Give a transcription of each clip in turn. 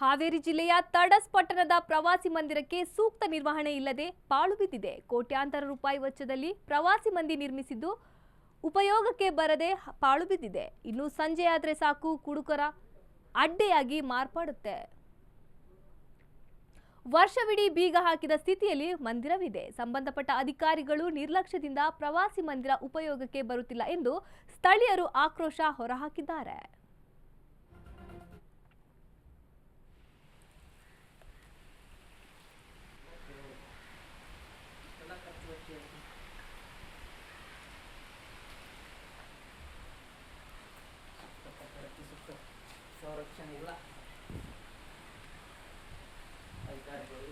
ಹಾವೇರಿ ಜಿಲ್ಲೆಯ ತಡಸ್ ಪಟ್ಟಣದ ಪ್ರವಾಸಿ ಮಂದಿರಕ್ಕೆ ಸೂಕ್ತ ನಿರ್ವಹಣೆ ಇಲ್ಲದೆ ಪಾಳು ಬಿದ್ದಿದೆ. ಕೋಟ್ಯಾಂತರ ರೂಪಾಯಿ ವೆಚ್ಚದಲ್ಲಿ ಪ್ರವಾಸಿ ಮಂದಿ ನಿರ್ಮಿಸಿದ್ದು ಉಪಯೋಗಕ್ಕೆ ಬರದೆ ಪಾಳು ಬಿದ್ದಿದೆ. ಇನ್ನು ಸಂಜೆ ಆದ್ರೆ ಸಾಕು, ಕುಡುಕರ ಅಡ್ಡೆಯಾಗಿ ಮಾರ್ಪಡುತ್ತೆ. ವರ್ಷವಿಡೀ ಬೀಗ ಹಾಕಿದ ಸ್ಥಿತಿಯಲ್ಲಿ ಮಂದಿರವಿದೆ. ಸಂಬಂಧಪಟ್ಟ ಅಧಿಕಾರಿಗಳು ನಿರ್ಲಕ್ಷ್ಯದಿಂದ ಪ್ರವಾಸಿ ಮಂದಿರ ಉಪಯೋಗಕ್ಕೆ ಬರುತ್ತಿಲ್ಲ ಎಂದು ಸ್ಥಳೀಯರು ಆಕ್ರೋಶ ಹೊರಹಾಕಿದ್ದಾರೆ. ಸಂರಕ್ಷಣೆ ಇಲ್ಲ ಅಧಿಕಾರಿಗಳು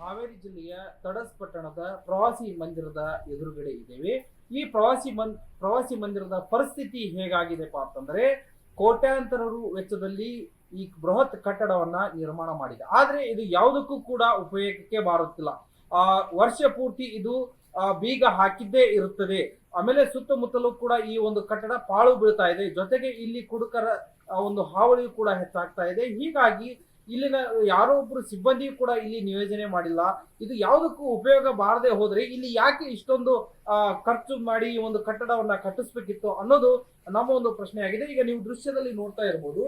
ಹಾವೇರಿ ಜಿಲ್ಲೆಯ ತಡಸ್ ಪಟ್ಟಣದ ಪ್ರವಾಸಿ ಮಂದಿರದ ಎದುರುಗಡೆ ಇದ್ದೇವೆ. ಈ ಪ್ರವಾಸಿ ಮನ್ ಪ್ರವಾಸಿ ಮಂದಿರದ ಪರಿಸ್ಥಿತಿ ಹೇಗಾಗಿದೆಪ್ಪ ಅಂತಂದ್ರೆ ಕೋಟ್ಯಾಂತರ ರು ವೆಚ್ಚದಲ್ಲಿ ಈ ಬೃಹತ್ ಕಟ್ಟಡವನ್ನ ನಿರ್ಮಾಣ ಮಾಡಿದೆ. ಆದ್ರೆ ಇದು ಯಾವುದಕ್ಕೂ ಕೂಡ ಉಪಯೋಗಕ್ಕೆ ಬಾರುತ್ತಿಲ್ಲ. ಆ, ವರ್ಷ ಪೂರ್ತಿ ಇದು ಬೀಗ ಹಾಕಿದ್ದೇ ಇರುತ್ತದೆ. ಆಮೇಲೆ ಸುತ್ತಮುತ್ತಲೂ ಕೂಡ ಈ ಒಂದು ಕಟ್ಟಡ ಪಾಳು ಬೀಳ್ತಾ ಇದೆ. ಜೊತೆಗೆ ಇಲ್ಲಿ ಕುಡುಕರ ಒಂದು ಹಾವಳಿ ಕೂಡ ಹೆಚ್ಚಾಗ್ತಾ ಇದೆ. ಹೀಗಾಗಿ ಇಲ್ಲಿನ ಯಾರೋ ಒಬ್ರು ಸಿಬ್ಬಂದಿ ಕೂಡ ಇಲ್ಲಿ ನಿಯೋಜನೆ ಮಾಡಿಲ್ಲ. ಇದು ಯಾವುದಕ್ಕೂ ಉಪಯೋಗ ಬಾರದೆ ಹೋದ್ರೆ ಇಲ್ಲಿ ಯಾಕೆ ಇಷ್ಟೊಂದು ಖರ್ಚು ಮಾಡಿ ಈ ಒಂದು ಕಟ್ಟಡವನ್ನ ಕಟ್ಟಿಸ್ಬೇಕಿತ್ತು ಅನ್ನೋದು ನಮ್ಮ ಒಂದು ಪ್ರಶ್ನೆಯಾಗಿದೆ. ಈಗ ನೀವು ದೃಶ್ಯದಲ್ಲಿ ನೋಡ್ತಾ ಇರ್ಬೋದು.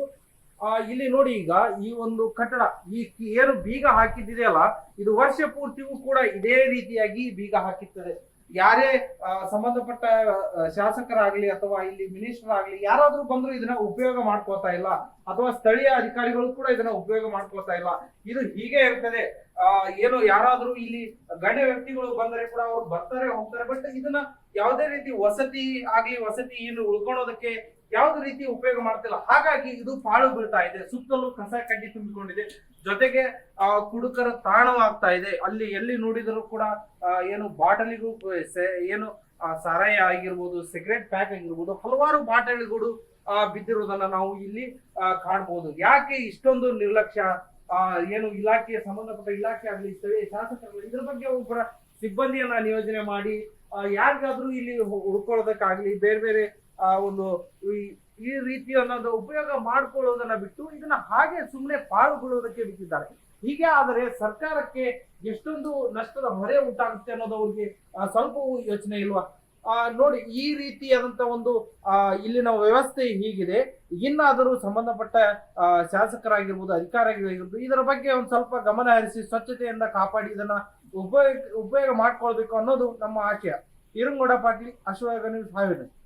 ಇಲ್ಲಿ ನೋಡಿ ಈಗ ಈ ಒಂದು ಕಟ್ಟಡ ಈ ಏನು ಬೀಗ ಹಾಕಿದ್ದಿದೆಯಲ್ಲ ಇದು ವರ್ಷ ಪೂರ್ತಿಯೂ ಕೂಡ ಇದೇ ರೀತಿಯಾಗಿ ಬೀಗ ಹಾಕಿರ್ತದೆ. ಯಾರೇ ಆ, ಸಂಬಂಧಪಟ್ಟ ಆ, ಶಾಸಕರಾಗ್ಲಿ ಅಥವಾ ಇಲ್ಲಿ ಮಿನಿಸ್ಟರ್ ಆಗ್ಲಿ ಯಾರಾದ್ರೂ ಬಂದ್ರು ಇದನ್ನ ಉಪಯೋಗ ಮಾಡ್ಕೋತಾ ಇಲ್ಲ. ಅಥವಾ ಸ್ಥಳೀಯ ಅಧಿಕಾರಿಗಳು ಕೂಡ ಇದನ್ನ ಉಪಯೋಗ ಮಾಡ್ಕೋತಾ ಇಲ್ಲ. ಇದು ಹೀಗೆ ಇರ್ತದೆ. ಆ ಏನು ಯಾರಾದ್ರೂ ಇಲ್ಲಿ ಗಣ್ಯ ವ್ಯಕ್ತಿಗಳು ಬಂದರೆ ಕೂಡ ಅವ್ರು ಬರ್ತಾರೆ ಹೋಗ್ತಾರೆ ಬಟ್ ಇದನ್ನ ಯಾವುದೇ ರೀತಿ ವಸತಿ ಆಗ್ಲಿ ವಸತಿ ಏನು ಉಳ್ಕೊಳ್ಳೋದಕ್ಕೆ ಯಾವುದೇ ರೀತಿ ಉಪಯೋಗ ಮಾಡ್ತಿಲ್ಲ. ಹಾಗಾಗಿ ಇದು ಪಾಳು ಬೀಳ್ತಾ ಇದೆ. ಸುತ್ತಲೂ ಕಸ ಕಡ್ಡಿ ತುಂಬಿಕೊಂಡಿದೆ. ಜೊತೆಗೆ ಆ ಕುಡುಕರ ತಾಣವಾಗ್ತಾ ಇದೆ. ಅಲ್ಲಿ ಎಲ್ಲಿ ನೋಡಿದರೂ ಕೂಡ ಏನು ಬಾಟಲಿಗೂ ಏನು ಸಾರಾಯಿ ಆಗಿರ್ಬೋದು ಸಿಗರೆಟ್ ಪ್ಯಾಕ್ ಆಗಿರ್ಬೋದು ಹಲವಾರು ಬಾಟಲಿಗಳು ಆ, ಬಿದ್ದಿರೋದನ್ನ ನಾವು ಇಲ್ಲಿ ಆ, ಕಾಣ್ಬೋದು. ಯಾಕೆ ಇಷ್ಟೊಂದು ನಿರ್ಲಕ್ಷ್ಯ? ಏನು ಇಲಾಖೆಯ ಸಂಬಂಧಪಟ್ಟ ಇಲಾಖೆ ಆಗಲಿ ಸ್ಥಳೀಯ ಶಾಸಕರು ಇದ್ರ ಬಗ್ಗೆ ಒಬ್ಬರ ಸಿಬ್ಬಂದಿಯನ್ನ ನಿಯೋಜನೆ ಮಾಡಿ ಯಾರಿಗಾದ್ರೂ ಇಲ್ಲಿ ಹುಡ್ಕೊಳ್ಳೋದಕ್ಕಾಗ್ಲಿ ಬೇರೆ ಬೇರೆ ಆ ಒಂದು ಈ- ರೀತಿ ಅನ್ನೋದು ಉಪಯೋಗ ಮಾಡ್ಕೊಳ್ಳೋದನ್ನ ಬಿಟ್ಟು ಇದನ್ನ ಹಾಗೆ ಸುಮ್ಮನೆ ಪಾಳುಗೊಳ್ಳೋದಕ್ಕೆ ಬಿಟ್ಟಿದ್ದಾರೆ. ಹೀಗೆ ಆದರೆ ಸರ್ಕಾರಕ್ಕೆ ಎಷ್ಟೊಂದು ನಷ್ಟದ ಹೊರೆ ಉಂಟಾಗುತ್ತೆ ಅನ್ನೋದು ಅವ್ರಿಗೆ ಸ್ವಲ್ಪವೂ ಯೋಚನೆ ಇಲ್ವಾ? ನೋಡಿ, ಈ ರೀತಿಯಾದಂತ ಒಂದು ಇಲ್ಲಿನ ವ್ಯವಸ್ಥೆ ಹೀಗಿದೆ. ಇನ್ನಾದರೂ ಸಂಬಂಧಪಟ್ಟ ಶಾಸಕರಾಗಿರ್ಬೋದು ಅಧಿಕಾರಿಗಳಿರ್ಬೋದು ಇದರ ಬಗ್ಗೆ ಒಂದು ಸ್ವಲ್ಪ ಗಮನ ಹರಿಸಿ, ಸ್ವಚ್ಛತೆಯಿಂದ ಕಾಪಾಡಿ, ಇದನ್ನ ಉಪಯೋಗ ಉಪಯೋಗ ಮಾಡ್ಕೊಳ್ಬೇಕು ಅನ್ನೋದು ನಮ್ಮ ಆಶಯ. ಇರುಂಗೌಡ ಪಾಟೀಲ್ ಅಶ್ವಯೋಗ ನ್ಯೂಸ್, ಹಾವೇರಿ.